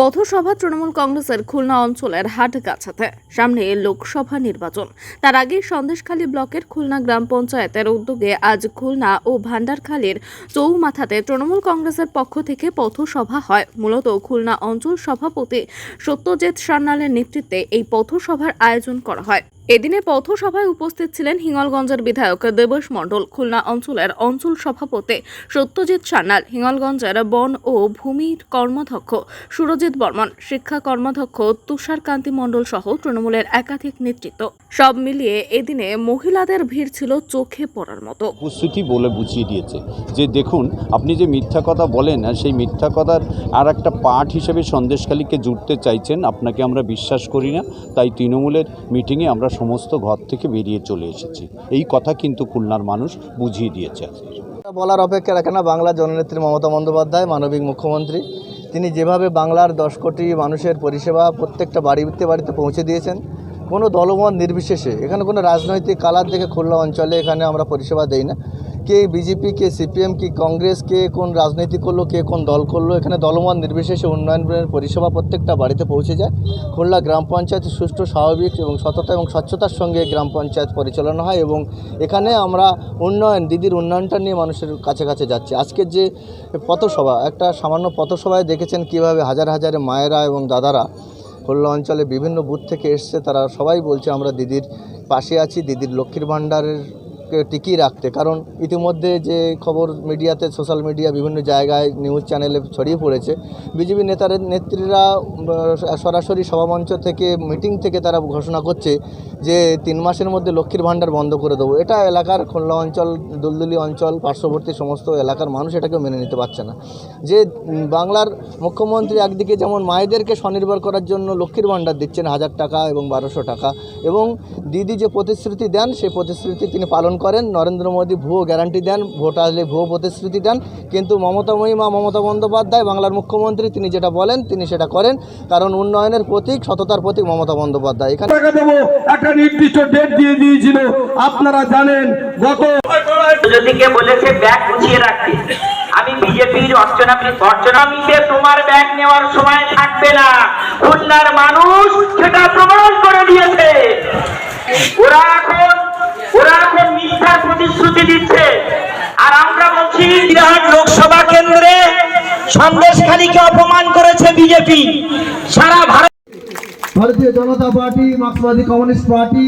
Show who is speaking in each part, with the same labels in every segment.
Speaker 1: পথসভা তৃণমূল কংগ্রেসের খুলনা অঞ্চলের হাটগাছাতে। সামনে লোকসভা নির্বাচন। তার আগে সন্দেশখালী ব্লকের খুলনা গ্রাম পঞ্চায়েতের উদ্যোগে আজ খুলনা ও ভান্ডারখালীর চৌমাথাতে তৃণমূল কংগ্রেসের পক্ষ থেকে পথসভা হয়। মূলত খুলনা অঞ্চল সভাপতি সত্যজিৎ সান্যালের নেতৃত্বে এই পথসভার আয়োজন করা হয়। এদিনে পথসভায় উপস্থিত ছিলেন হিঙ্গলগঞ্জের বিধায়ক দেবশ মণ্ডল, খুলনা অঞ্চলের অঞ্চল সভাপতি সত্যজিৎ সান্যাল, হিঙ্গলগঞ্জের বন ও ভূমি কর্মাধ্যক্ষ সুরজিৎ বর্মন, শিক্ষা কর্মাধ্যক্ষ তুষারকান্তি মণ্ডল সহ তৃণমূলের একাধিক নেতৃত্ব। সব মিলিয়ে এদিনে মহিলাদের ভিড় ছিল চোখে পড়ার মতো।
Speaker 2: উপস্থিতি বলে বুঝিয়ে দিয়েছে যে দেখুন, আপনি যে মিথ্যা কথা বলেন, আর সেই মিথ্যা কথার আর একটা পার্ট হিসেবে সন্দেশখালীকে জুড়তে চাইছেন, আপনাকে আমরা বিশ্বাস করি না। তাই তৃণমূলের মিটিংয়ে আমরা সমস্ত ঘর থেকে বেরিয়ে চলে এসেছি। এই কথা কিন্তু খুলনার মানুষ বুঝিয়ে দিয়েছে
Speaker 3: বলার অপেক্ষা রাখে না বাংলার জননেত্রী মমতা বন্দ্যোপাধ্যায়, মানবিক মুখ্যমন্ত্রী। তিনি যেভাবে বাংলার দশ কোটি মানুষের পরিষেবা প্রত্যেকটা বাড়িতে বাড়িতে পৌঁছে দিয়েছেন, কোনো দলমত নির্বিশেষে। এখানে কোনো রাজনৈতিক কালার দেখে খুলনা অঞ্চলে এখানে আমরা পরিষেবা দেই না। কে বিজেপি, কে সিপিএম, কি কংগ্রেস, কে কোন রাজনীতি করল, কে কোন দল করল, এখানে দলমত নির্বিশেষে উন্নয়নের পরিষেবা প্রত্যেকটা বাড়িতে পৌঁছে যায়। খুলনা গ্রাম পঞ্চায়েত সুষ্ঠু, স্বাভাবিক এবং সততা এবং স্বচ্ছতার সঙ্গে গ্রাম পঞ্চায়েত পরিচালনা হয় এবং এখানে আমরা উন্নয়ন, দিদির উন্নয়নটা নিয়ে মানুষের কাছে কাছে যাচ্ছি। আজকের যে পথসভা, একটা সামান্য পথসভায় দেখেছেন কীভাবে হাজার হাজার মায়েরা এবং দাদারা খুলনা অঞ্চলে বিভিন্ন বুথ থেকে এসছে। তারা সবাই বলছে, আমরা দিদির পাশে আছি, দিদির লক্ষ্মীর ভাণ্ডারের টিকিয়ে রাখতে। কারণ ইতিমধ্যে যে খবর মিডিয়াতে, সোশ্যাল মিডিয়া, বিভিন্ন জায়গায় নিউজ চ্যানেলে ছড়িয়ে পড়েছে, বিজেপি নেতার নেত্রীরা সরাসরি সভামঞ্চ থেকে, মিটিং থেকে তারা ঘোষণা করছে যে তিন মাসের মধ্যে লক্ষ্মীর ভাণ্ডার বন্ধ করে দেবো। এটা এলাকার খুলনা অঞ্চল, দুলদুলি অঞ্চল, পার্শ্ববর্তী সমস্ত এলাকার মানুষ এটাকে মেনে নিতে পারছে না। যে বাংলার মুখ্যমন্ত্রী একদিকে যেমন মায়েদেরকে স্বনির্ভর করার জন্য লক্ষ্মীর ভাণ্ডার দিচ্ছেন হাজার টাকা এবং বারোশো টাকা, এবং দিদি যে প্রতিশ্রুতি দেন, সেই প্রতিশ্রুতি তিনি পালন করেন নরেন্দ্র মোদী ভুয়ো গ্যারান্টি দেন ভোট আসলে ভুয়ো প্রতিশ্রুতি দেন কিন্তু মমতা মহিমা মমতা বন্দ্যোপাধ্যায় বাংলার মুখ্যমন্ত্রী তিনি যেটা বলেন তিনি সেটা করেন কারণ উন্নয়নের প্রতীক সততার প্রতীক মমতা বন্দ্যোপাধ্যায়। এখানে
Speaker 4: টাকা দেবো একটা নির্দিষ্ট ডেট দিয়ে দিয়েছিল আপনারা জানেন গত
Speaker 5: জ্যোতিকে বলেছে ব্যাগ গুছিয়ে রাখতে। আমি বিজেপির অর্চনা অর্চনামিতে তোমার ব্যাগ নেওয়ার সময় থাকবে না। খুলনার মানুষ সেটা প্রমাণ করে দিয়েছে। সন্দেশখালীকে অপমান করেছে বিজেপি। সারা ভারত
Speaker 6: ভারতীয় জনতা পার্টি মার্ক্সবাদী কমিউনিস্ট পার্টি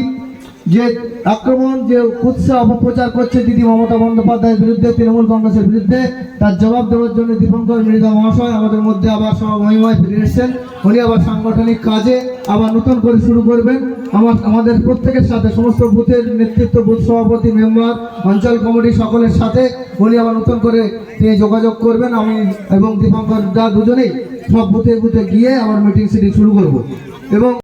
Speaker 6: যে আক্রমণ, যে কুৎসা অপপ্রচার করছে দিদি মমতা বন্দ্যোপাধ্যায়ের বিরুদ্ধে, তৃণমূল কংগ্রেসের বিরুদ্ধে, তার জবাব দেওয়ার জন্য দীপঙ্কর মৃধা মহাশয় আমাদের মধ্যে আবার মহিমায় ফিরে এসেছেন। উনি আবার সাংগঠনিক কাজে আবার নতুন করে শুরু করবেন। আমার, আমাদের প্রত্যেকের সাথে, সমস্ত বুথের নেতৃত্ব, বুথ সভাপতি, মেম্বার, অঞ্চল কমিটি সকলের সাথে উনি আবার নতুন করে তিনি যোগাযোগ করবেন। আমি এবং দীপঙ্কর দা দুজনেই সব বুথে বুথে গিয়ে আমার মিটিং সিটি শুরু করব। এবং